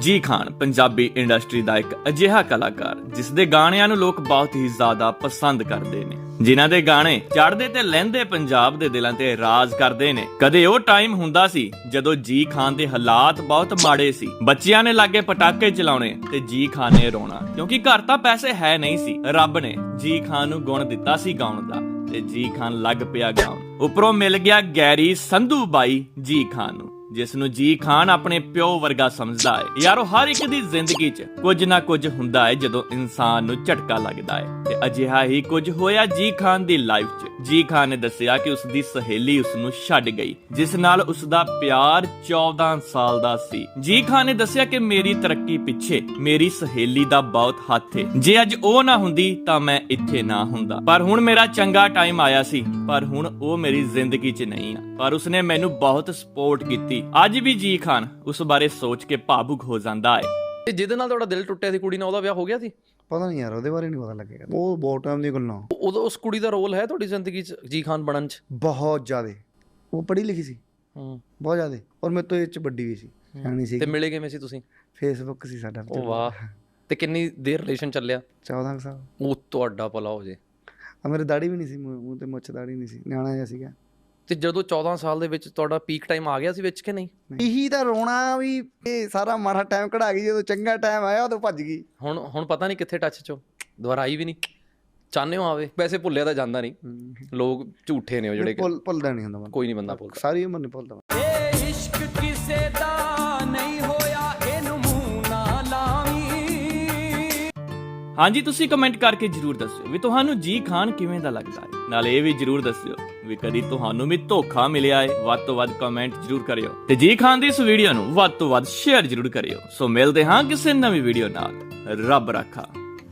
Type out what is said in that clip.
ਜੀ ਖਾਨ, ਪੰਜਾਬੀ ਇੰਡਸਟਰੀ ਦਾ ਇੱਕ ਅਜਿਹਾ ਕਲਾਕਾਰ ਜਿਸ ਦੇ ਗਾਣਿਆਂ ਨੂੰ ਲੋਕ ਬਹੁਤ ਹੀ ਜ਼ਿਆਦਾ ਪਸੰਦ ਕਰਦੇ ਨੇ। ਜਿਨ੍ਹਾਂ ਦੇ ਗਾਣੇ ਚੜਦੇ ਤੇ ਲਹਿੰਦੇ ਪੰਜਾਬ ਦੇ ਦਿਲਾਂ ਤੇ ਰਾਜ ਕਰਦੇ ਨੇ। ਕਦੇ ਉਹ ਟਾਈਮ ਹੁੰਦਾ ਸੀ, ਜਦੋਂ ਜੀ ਖਾਨ ਦੇ ਹਾਲਾਤ ਬਹੁਤ ਮਾੜੇ ਸੀ। ਬੱਚਿਆਂ ਨੇ ਲਾਗੇ ਪਟਾਕੇ ਚਲਾਉਣੇ ਤੇ ਜੀ ਖਾਨ ਨੇ ਰੋਣਾ, ਕਿਉਂਕਿ ਘਰ ਤਾਂ ਪੈਸੇ ਹੈ ਨਹੀਂ ਸੀ। ਰੱਬ ਨੇ ਜੀ ਖਾਨ ਨੂੰ ਗੁਣ ਦਿੱਤਾ ਸੀ ਗਾਉਣ ਦਾ, ਤੇ ਜੀ ਖਾਨ ਲੱਗ ਪਿਆ ਗਾਉਣ। ਉਪਰੋਂ ਮਿਲ ਗਿਆ ਗੈਰੀ ਸੰਧੂ ਬਾਈ ਜੀ ਖਾਨ ਨੂੰ, ਜਿਸ ਨੂੰ ਜੀ ਖਾਨ ਆਪਣੇ ਪਿਓ ਵਰਗਾ ਸਮਝਦਾ ਹੈ। ਯਾਰੋ, ਹਰ ਇੱਕ ਦੀ ਜ਼ਿੰਦਗੀ 'ਚ ਕੁਝ ਨਾ ਕੁਝ ਹੁੰਦਾ ਹੈ ਜਦੋਂ ਇਨਸਾਨ ਨੂੰ ਝਟਕਾ ਲੱਗਦਾ ਹੈ। ਤੇ ਅਜਿਹਾ ਹੀ ਕੁਝ ਹੋਇਆ ਜੀ ਖਾਨ ਦੀ ਲਾਈਫ 'ਚ। ਜੀ ਖਾਨ ਨੇ ਦੱਸਿਆ ਕਿ ਉਸ ਦੀ ਸਹੇਲੀ ਉਸ ਨੂੰ ਛੱਡ ਗਈ, ਜਿਸ ਨਾਲ ਉਸ ਦਾ ਪਿਆਰ 14 ਸਾਲ ਦਾ ਸੀ। ਜੀ ਖਾਨ ਨੇ ਦੱਸਿਆ ਕਿ ਮੇਰੀ ਤਰੱਕੀ ਪਿੱਛੇ ਮੇਰੀ ਸਹੇਲੀ ਦਾ ਬਹੁਤ ਹੱਥ ਹੈ ਜੇ ਅੱਜ ਉਹ ਨਾ ਹੁੰਦੀ ਤਾਂ ਮੈਂ ਇੱਥੇ ਨਾ ਹੁੰਦਾ। ਪਰ ਹੁਣ ਮੇਰਾ ਚੰਗਾ ਟਾਈਮ ਆਇਆ ਸੀ। ਪਰ ਹੁਣ ਉਹ ਮੇਰੀ ਜ਼ਿੰਦਗੀ 'ਚ ਨਹੀਂ ਆ। ਪਰ ਉਸਨੇ ਮੈਨੂੰ ਬਹੁਤ ਸਪੋਰਟ ਕੀਤੀ। ਅੱਜ ਵੀ ਜੀ ਖਾਨ ਉਸ ਬਾਰੇ ਸੋਚ ਕੇ ਭਾਵੁਕ ਹੋ ਜਾਂਦਾ ਹੈ। ਤੇ ਜਿਹਦੇ ਨਾਲ ਤੁਹਾਡਾ ਦਿਲ ਟੁੱਟਿਆ ਸੀ ਕੁੜੀ ਨਾਲ ਉਹਦਾ ਵਿਆਹ ਹੋ ਗਿਆ ਸੀ? ਪਤਾ ਨਹੀਂ ਯਾਰ ਉਹਦੇ ਬਾਰੇ ਨਹੀਂ ਪਤਾ ਲੱਗੇਗਾ। ਉਹ ਬਹੁਤ ਟਾਈਮ ਦੀ ਗੱਲਾਂ। ਉਦੋਂ ਉਸ ਕੁੜੀ ਦਾ ਰੋਲ ਹੈ ਤੁਹਾਡੀ ਜ਼ਿੰਦਗੀ 'ਚ ਜੀ ਖਾਨ ਬਣਨ 'ਚ? ਬਹੁਤ ਜ਼ਿਆਦੇ। ਉਹ ਪੜ੍ਹੀ ਲਿਖੀ ਸੀ। ਹੂੰ। ਬਹੁਤ ਜ਼ਿਆਦੇ। ਔਰ ਮੇਰੇ ਤੋਂ ਇਹ ਚ ਵੱਡੀ ਵੀ ਸੀ। ਸਿਆਣੀ ਸੀ। ਤੇ ਮਿਲੇ ਕਿਵੇਂ ਸੀ ਤੁਸੀਂ? ਫੇਸਬੁੱਕ ਸੀ ਸਾਡਾ। ਉਹ ਵਾਹ। ਤੇ ਕਿੰਨੀ ਦੇਰ ਰਿਲੇਸ਼ਨ ਚੱਲਿਆ? 14 ਕੁ ਸਾਲ। ਉਹ ਤੁਹਾਡਾ ਭਲਾ ਹੋ ਜੇ। ਆ ਮੇਰੇ ਦਾੜੀ ਵੀ ਨਹੀਂ ਸੀ ਮੂੰਹ ਮੂੰਹ ਤੇ ਮੁੱਛ ਦਾੜੀ ਨਹੀਂ ਸੀ ਨਿਆਣਾ ਜਿਹਾ ਸੀਗਾ। ਤੇ ਜਦੋਂ 14 ਸਾਲ ਦੇ ਵਿੱਚ ਤੁਹਾਡਾ ਪੀਕ ਟਾਈਮ ਆ ਗਿਆ ਸੀ ਵਿੱਚ ਕਿ ਨਹੀਂ? ਇਹੀ ਤਾਂ ਰੋਣਾ ਵੀ ਇਹ ਸਾਰਾ ਮਾੜਾ ਟਾਈਮ ਕਢਾ ਗਈ ਜਦੋਂ ਚੰਗਾ ਟਾਈਮ ਆਇਆ ਉਦੋਂ ਭੱਜ ਗਈ। ਹੁਣ ਹੁਣ ਪਤਾ ਨਹੀਂ ਕਿੱਥੇ ਟੱਚ 'ਚੋਂ ਦੁਬਾਰਾ ਆਈ ਵੀ ਨਹੀਂ। ਚਾਹਨੇ ਹੋ ਆਵੇ। ਵੈਸੇ ਭੁੱਲਿਆ ਤਾਂ ਜਾਂਦਾ ਨਹੀਂ। ਲੋਕ ਝੂਠੇ ਨੇ ਉਹ ਜਿਹੜੇ ਭੁੱਲ ਭੁੱਲਦਾ ਨਹੀਂ ਹੁੰਦਾ ਕੋਈ ਨਹੀਂ ਬੰਦਾ ਭੁੱਲਦਾ। ਸਾਰੀ ਉਮਰ ਨਹੀਂ ਭੁੱਲਦਾ। ਇਹ ਇਸ਼ਕ ਕਿਸੇ ਦਾ ਹਾਂਜੀ, ਤੁਸੀਂ ਕਮੈਂਟ ਕਰਕੇ ਜਰੂਰ ਦੱਸਿਓ ਵੀ ਤੁਹਾਨੂੰ ਜੀ ਖਾਨ ਕਿਵੇਂ ਦਾ ਲੱਗਦਾ ਹੈ। ਨਾਲ ਇਹ ਵੀ ਜਰੂਰ ਦੱਸਿਓ ਵੀ ਕਦੀ ਤੁਹਾਨੂੰ ਵੀ ਧੋਖਾ ਮਿਲਿਆ ਹੈ, ਵੱਧ ਤੋਂ ਵੱਧ ਕਮੈਂਟ ਜਰੂਰ ਕਰਿਓ। ਤੇ ਜੀ ਖਾਨ ਦੀ ਇਸ ਵੀਡੀਓ ਨੂੰ ਵੱਧ ਤੋਂ ਵੱਧ ਸ਼ੇਅਰ ਜਰੂਰ ਕਰਿਓ। ਸੋ ਮਿਲਦੇ ਹਾਂ ਕਿਸੇ ਨਵੀਂ ਵੀਡੀਓ ਨਾਲ। ਰੱਬ ਰੱਖਾ।